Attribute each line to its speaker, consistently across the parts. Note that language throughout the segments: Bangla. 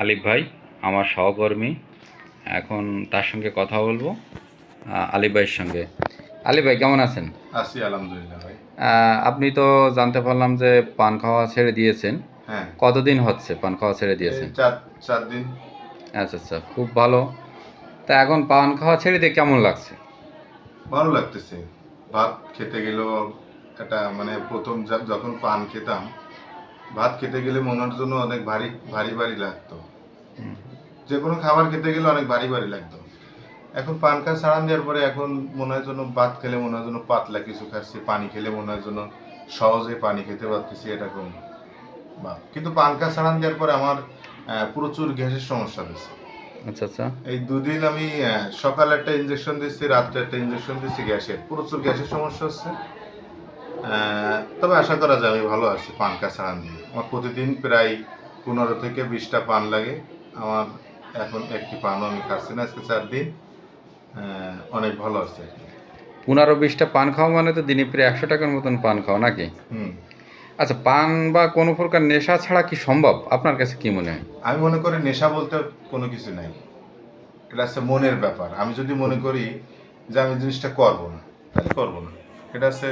Speaker 1: আলিফ ভাই আমার সহকর্মী। এখন তার সঙ্গে কথা বলব আলিফ ভাইয়ের সঙ্গে। আলিফ ভাই কেমন আছেন?
Speaker 2: আছি আলহামদুলিল্লাহ ভাই।
Speaker 1: আপনি তো জানতে পারলাম যে পান খাওয়া ছেড়ে দিয়েছেন।
Speaker 2: হ্যাঁ।
Speaker 1: কতদিন হচ্ছে পান খাওয়া ছেড়ে দিয়েছেন?
Speaker 2: চার চার দিন।
Speaker 1: আচ্ছা আচ্ছা খুব ভালো। তা এখন পান খাওয়া ছেড়ে দিয়ে কেমন লাগছে?
Speaker 2: ভালো লাগতেছে। ভাত খেতে গেলেও একটা মানে প্রথম যখন পান খেতাম ভাত খেতে গেলে মনের জন্য অনেক ভারী ভারী ভারী লাগতো। যে কোনো খাবার খেতে গেলে অনেক ভারী ভারী লাগতো। এখন পান খা ছাড়ান দেওয়ার পরে এখন মনে হয় যেন ভাত খেলে মনে হয় যেন পাতলা কিছু খাচ্ছি পানি খেলে মনে হয় যেন সহজে পানি খেতে পারতেছি এরকম বা কিন্তু পান খা ছাড়ান দেওয়ার পরে আমার প্রচুর গ্যাসের সমস্যা হয়েছে।
Speaker 1: আচ্ছা আচ্ছা।
Speaker 2: এই দুদিন আমি সকালে একটা ইঞ্জেকশন দিচ্ছি রাত্রে একটা ইঞ্জেকশন দিচ্ছি গ্যাসের। প্রচুর গ্যাসের সমস্যা হচ্ছে। তবে আশা করা যায় আমি ভালো আছি পান কাছাড়ান দিয়ে। আমার প্রতিদিন প্রায় পনেরো থেকে বিশটা পান লাগে। আমার এখন একটি পানও আমি খাচ্ছি না আজকে চার দিন। অনেক ভালো আছে
Speaker 1: পনেরো বিশটা পান খাওয়া মানে তো দিনে প্রায় একশো টাকার মতন পান খাওয়া নাকি?
Speaker 2: হুম।
Speaker 1: আচ্ছা পান বা কোনো প্রকার নেশা ছাড়া কি সম্ভব? আপনার কাছে কি মনে হয়?
Speaker 2: আমি মনে করি নেশা বলতে কোনো কিছু নাই। এটা হচ্ছে মনের ব্যাপার। আমি যদি মনে করি যে আমি জিনিসটা করব না তাহলে করব না। এটা হচ্ছে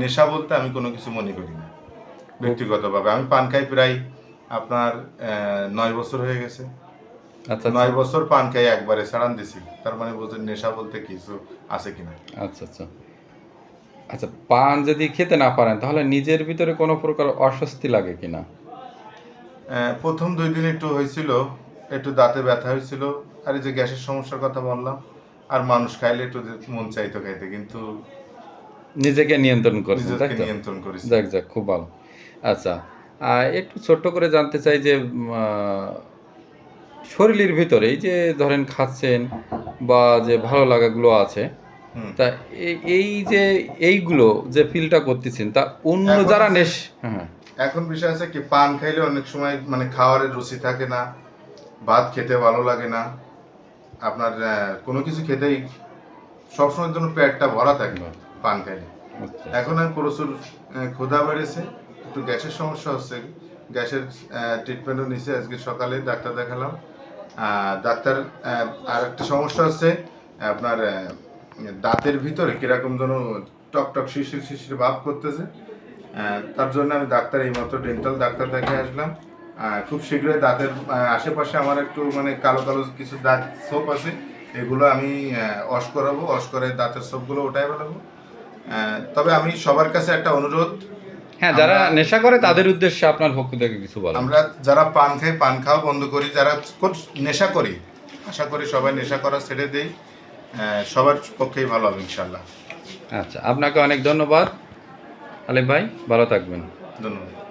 Speaker 2: নেশা বলতে আমি কোনো কিছু মনে করি না ব্যক্তিগতভাবে। আমি পান খাই প্রায় আপনার নয় বছর হয়ে গেছে।
Speaker 1: আচ্ছা আচ্ছা।
Speaker 2: নয় বছর পান খাই একবারে ছাড়ান দিছি তার মানে বোঝেন নেশা বলতে কিছু আছে কিনা।
Speaker 1: আচ্ছা আচ্ছা। আচ্ছা পান যদি খেতে না পারেন তাহলে নিজের ভিতরে কোনো প্রকার অস্বস্তি লাগে কিনা?
Speaker 2: প্রথম দুই দিন একটু হয়েছিল একটু দাঁতে ব্যথা হয়েছিল আর এই যে গ্যাসের সমস্যার কথা বললাম আর মানুষ খাইলে একটু মন চাইতো খাইতে কিন্তু
Speaker 1: নিজেকে নিয়ন্ত্রণ করছেন তাই তো?
Speaker 2: নিয়ন্ত্রণ করেছি
Speaker 1: যাক যাক খুব ভালো। আচ্ছা আর একটু ছোট্ট করে জানতে চাই যে শরীরের ভিতরে এই যে ধরেন খাচ্ছেন বা যে ভালো লাগাগুলো আছে তা এই- এই যে এইগুলো যে ফিলটা করতেছেন তা অন্য যারা নেশ হ্যাঁ
Speaker 2: এখন বিষয় আছে কি পান খাইলে অনেক সময় মানে খাওয়ারের রুচি থাকে না ভাত খেতে ভালো লাগে না আপনার কোনো কিছু খেতেই সবসময়ের জন্য পেটটা ভরা থাকে। পান খাইলে
Speaker 1: আচ্ছা।
Speaker 2: এখন আমি প্রচুর ক্ষুধা বেড়েছে একটু গ্যাসের সমস্যা হচ্ছে। গ্যাসের ট্রিটমেন্টও নিছে আজকে সকালে ডাক্তার দেখালাম। ডাক্তার আর একটা সমস্যা হচ্ছে আপনার দাঁতের ভিতরে কীরকম যেন টক টক শিশির শিশির ভাব করতেছে। তার জন্য আমি ডাক্তার এইমাত্র ডেন্টাল ডাক্তার দেখে আসলাম। খুব শীঘ্রই দাঁতের আশেপাশে আমার একটু মানে কালো কালো কিছু দাঁত সোপ আছে এগুলো আমি ওয়াশ করাবো ওয়াশ করে দাঁতের সোপগুলো ওটাই আহ, তবে আমি সবার কাছে একটা অনুরোধ।
Speaker 1: হ্যাঁ যারা নেশা করে তাদের উদ্দেশ্যে আপনার পক্ষ থেকে কিছু বলেন
Speaker 2: আমরা যারা পান খাই পান খাওয়া বন্ধ করি যারা নেশা করি আশা করি সবাই নেশা করা ছেড়ে দেই। সবার পক্ষেই ভালো হবে ইনশাল্লাহ
Speaker 1: আচ্ছা আপনাকে অনেক ধন্যবাদ। আলিফ ভাই ভালো থাকবেন।
Speaker 2: ধন্যবাদ।